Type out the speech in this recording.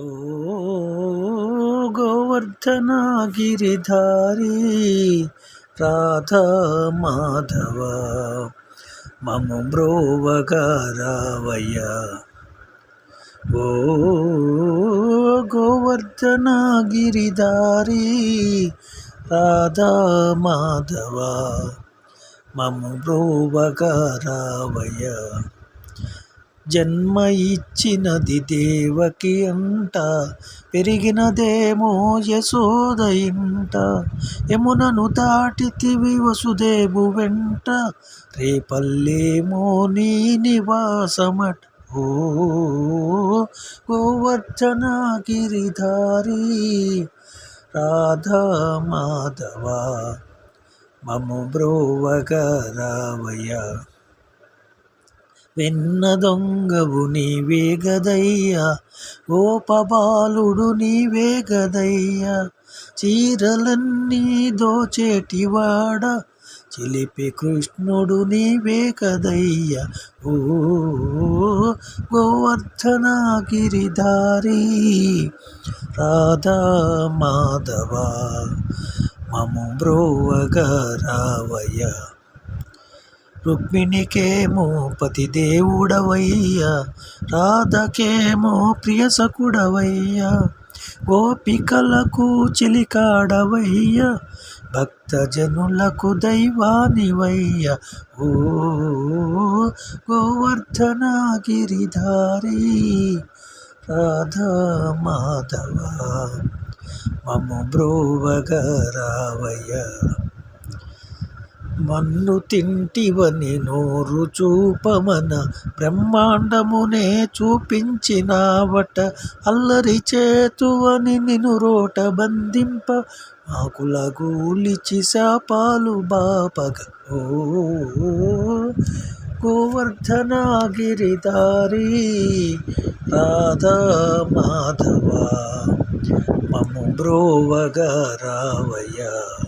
ఓ గోవర్ధన గిరిధారి రాధా మాధవ మము బ్రోవగారావయ్య. ఓ గోవర్ధన గిరిధారి రాధా మాధవ మము బ్రోవగారావయ్య. జన్మ ఇచ్చినది దేవకి అంట పెరిగినదేమో యశోద ఇంట యమునను దాటితివి వసుదేవు వెంట రేపల్లేమో నీ నివాసమట. ఓ గోవర్ధన గిరిధారి రాధా మాధవ మము బ్రోవగరావయ్య. వెన్న దొంగవు నీవే గదయ్యా. గోపబాలుడు నీవే గదయ్యా. చీరలన్నీ దోచేటివాడ. చిలిపి కృష్ణుడు నీవే కదయ్యా. ఓ గోవర్ధన గిరిధారి రాధా మాధవ మము బ్రోవగ రావయ్యా. రుక్మిణికేమో పతిదేవుడవయ్యా రాధకేమో ప్రియసకుడవయ్యా గోపికలకు చిలికాడవయ్యా భక్తజనులకు దైవానివయ్య. ఓ గోవర్ధన గిరిధారి రాధా మాధవ మము బ్రోవగరావయ్య. మన్ను తింటివని నోరు చూపమన బ్రహ్మాండమునే చూపించినావట. అల్లరి చేతువని నిను రోట బంధింప. మాకుల గూలిచి శాపాలు బాపగ. ఓ గోవర్ధన గిరిధారి రాధా మాధవ. మము బ్రోవగ రావయ్యా.